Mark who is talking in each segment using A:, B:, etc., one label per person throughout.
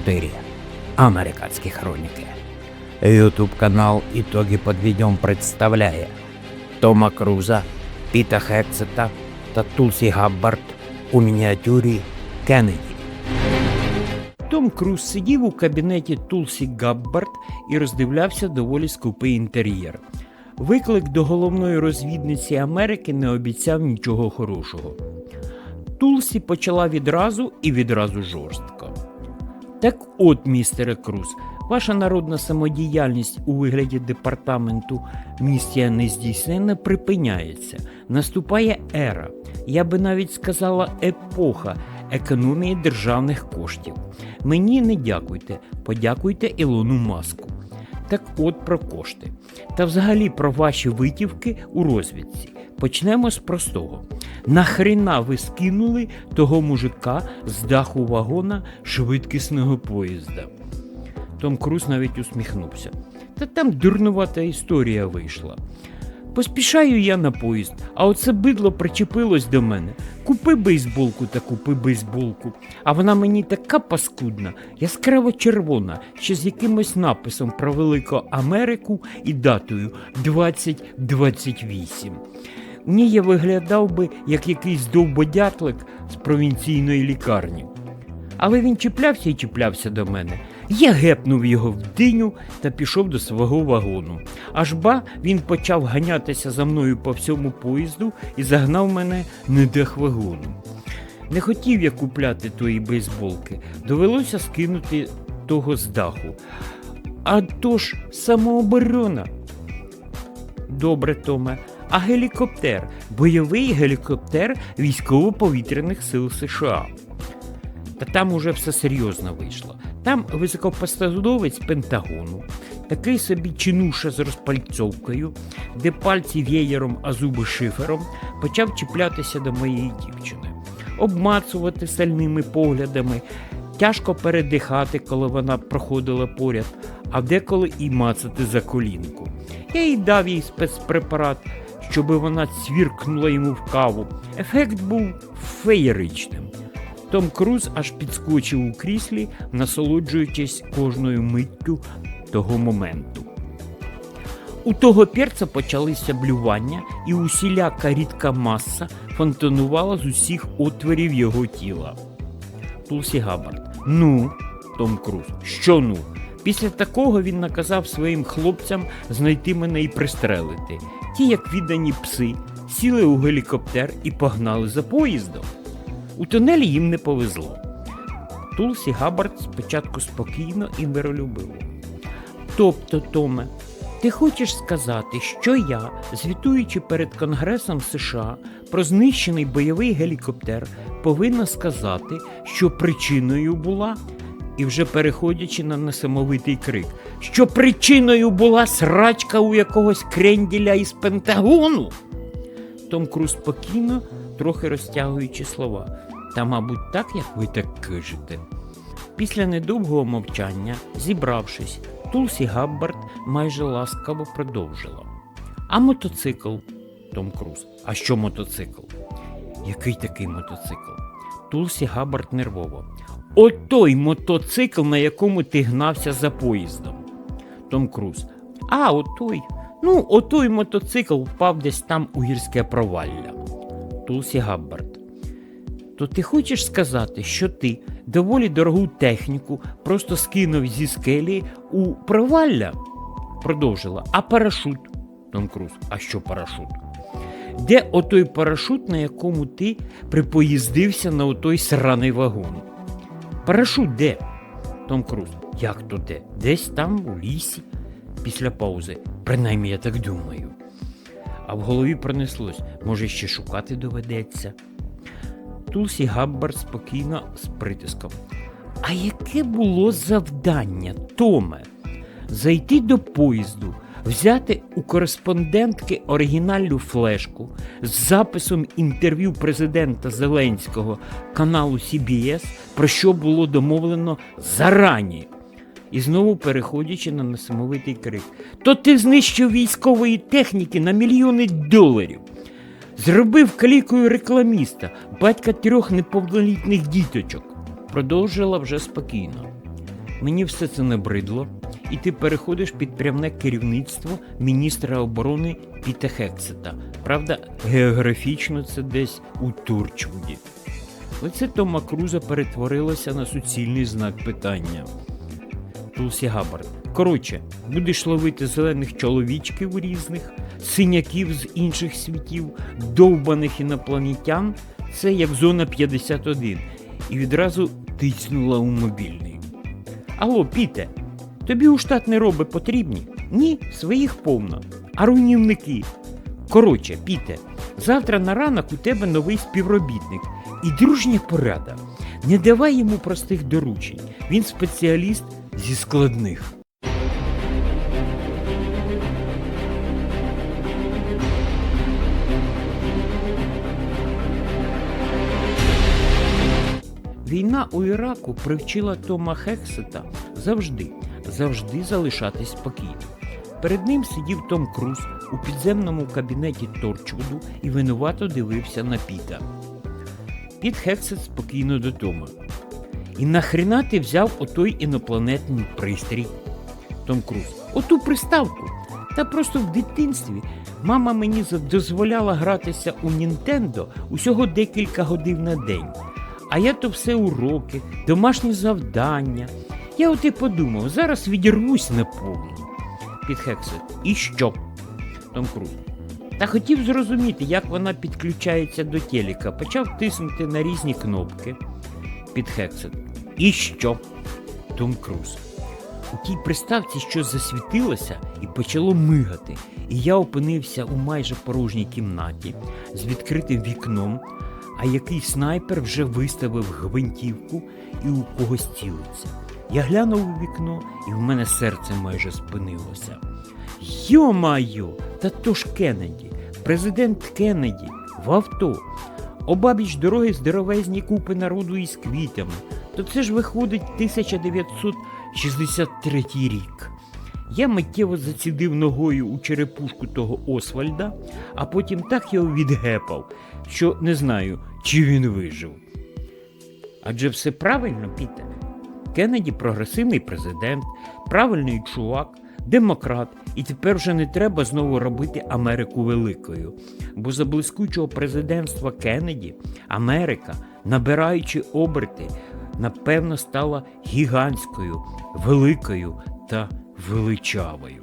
A: 24. Американські хроніки. Ютуб канал Итоги под видео представляє Тома Круза, Піта Хексета та Тулсі Габбард у мініатюрі Кеннеді. Том Круз сидів у кабінеті Тулсі Габбард і роздивлявся доволі скупий інтер'єр. Виклик до головної розвідниці Америки не обіцяв нічого хорошого. Тулсі почала відразу і відразу жорстко. Так от, містере Круз, ваша народна самодіяльність у вигляді департаменту місія нездійсненна припиняється. Наступає ера, я би навіть сказала епоха економії державних коштів. Мені не дякуйте, подякуйте Ілону Маску. Так от про кошти. Та взагалі про ваші витівки у розвідці. Почнемо з простого. Нахрена ви скинули того мужика з даху вагона швидкісного поїзда? Том Круз навіть усміхнувся. Та там дурнувата історія вийшла. Поспішаю я на поїзд, а оце бидло причепилось до мене. Купи бейсболку та купи бейсболку. А вона мені така паскудна, яскраво червона, ще з якимось написом про Велику Америку і датою 2028. Ні, я виглядав би як якийсь довбодятлик з провінційної лікарні. Але він чіплявся і чіплявся до мене. Я гепнув його в диню та пішов до свого вагону. Аж ба він почав ганятися за мною по всьому поїзду і загнав мене на дах вагону. Не хотів я купляти тої бейсболки, довелося скинути того з даху. А то ж самооборона. Добре, Томе. А гелікоптер бойовий гелікоптер військово-повітряних сил США. Та там уже все серйозно вийшло. Там високопосадовець Пентагону, такий собі чинуша з розпальцовкою, де пальці вєєром, а зуби шифером, почав чіплятися до моєї дівчини, обмацувати сальними поглядами, тяжко передихати, коли вона проходила поряд, а деколи і мацати за колінку. Я їй дав їй спецпрепарат, щоби вона цвіркнула йому в каву. Ефект був феєричним. Том Круз аж підскочив у кріслі, насолоджуючись кожною миттю того моменту. У того перця почалися блювання, і усіляка рідка маса фонтанувала з усіх отворів його тіла. Тулсі Габбард. Ну, Том Круз, що ну? Після такого він наказав своїм хлопцям знайти мене і пристрелити. Ті, як віддані пси, сіли у гелікоптер і погнали за поїздом. У тунелі їм не повезло. Тулсі Габбард спочатку спокійно і миролюбиво. Тобто, Томе, ти хочеш сказати, що я, звітуючи перед Конгресом США про знищений бойовий гелікоптер, повинна сказати, що причиною була, і вже переходячи на несамовитий крик, що причиною була срачка у якогось кренділя із Пентагону? Том Круз спокійно, трохи розтягуючи слова. Та, мабуть, так, як ви так кажете. Після недовгого мовчання, зібравшись, Тулсі Габбард майже ласкаво продовжила. А мотоцикл? Том Круз. А що мотоцикл? Який такий мотоцикл? Тулсі Габбард нервово. Отой мотоцикл, на якому ти гнався за поїздом. Том Круз. А, отой. Ну, отой мотоцикл впав десь там у гірське провалля. Тулсі Габбард. То ти хочеш сказати, що ти доволі дорогу техніку просто скинув зі скелі у провалля? Продовжила. А парашут? Том Круз. А що парашут? Де отой парашут, на якому ти припоїздився на отой сраний вагон? Парашут де? Том Круз. Як то де? Десь там, у лісі, після паузи. Принаймні я так думаю. А в голові пронеслось, може, ще шукати доведеться. Тулсі Габбард спокійно з притиском. А яке було завдання, Томе? Зайти до поїзду, взяти у кореспондентки оригінальну флешку з записом інтерв'ю президента Зеленського каналу CBS, про що було домовлено зарані. І знову переходячи на несамовитий крик. То ти знищив військової техніки на мільйони доларів. Зробив калікою рекламіста, батька трьох неповнолітніх діточок. Продовжила вже спокійно. Мені все це набридло, і ти переходиш під прямне керівництво міністра оборони Піта Хексета. Правда, географічно це десь у Турчвуді. Лице Тома Круза перетворилося на суцільний знак питання. Тулсі Габбард. Коротше, будеш ловити зелених чоловічків різних, синяків з інших світів, довбаних інопланетян. Це як зона 51. І відразу тицнула у мобільний. Алло, Піте, тобі у штатні роби потрібні? Ні, своїх повно. А руйнівники. Коротше, Піте, завтра на ранок у тебе новий співробітник і дружня порада. Не давай йому простих доручень. Він спеціаліст зі складних. Війна у Іраку привчила Тома Хексета завжди, завжди залишатись спокійним. Перед ним сидів Том Круз у підземному кабінеті Торчвуду і винувато дивився на Піта. Піт Хексет спокійно до Тома. І нахрена ти взяв отой інопланетний пристрій? Том Круз. Оту приставку. Та просто в дитинстві мама мені дозволяла гратися у Нінтендо усього декілька годин на день. А я то все уроки, домашні завдання. Я от і подумав, зараз відірвусь наповну. Під Хексет. І що? Том Круз. Та хотів зрозуміти, як вона підключається до телека. Почав тиснути на різні кнопки. Під Хексет. І що? Том Круз. У тій приставці щось засвітилося і почало мигати, і я опинився у майже порожній кімнаті з відкритим вікном, а який снайпер вже виставив гвинтівку і у когось цілиться. Я глянув у вікно, і в мене серце майже спинилося. Йо-майо, та то ж Кеннеді, президент Кеннеді в авто. Обабіч дороги здоровезні купи народу із квітами. То це ж виходить 1963 рік. Я миттєво зацідив ногою у черепушку того Освальда, а потім так його відгепав, що не знаю, чи він вижив. Адже все правильно, Піте. Кеннеді прогресивний президент, правильний чувак, демократ, і тепер вже не треба знову робити Америку великою. Бо за блискучого президентства Кеннеді Америка, набираючи оберти, напевно стала гігантською, великою та величавою.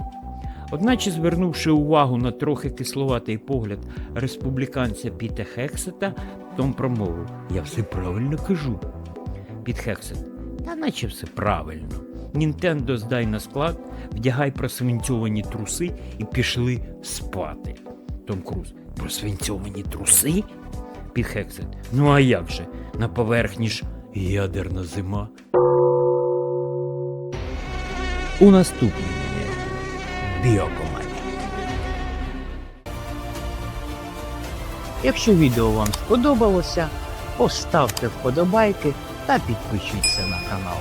A: Одначе, звернувши увагу на трохи кисловатий погляд республіканця Піта Хексета, Том промовив: Я все правильно кажу. Під Хексет. Та наче все правильно. Нінтендо здай на склад, вдягай просвинцьовані труси і пішли спати. Том Круз. Просвинцьовані труси? Хексет. Ну а як же? На поверхні ж ядерна зима. У наступній біокомані.
B: Якщо відео вам сподобалося, поставте вподобайки та підпишіться на канал.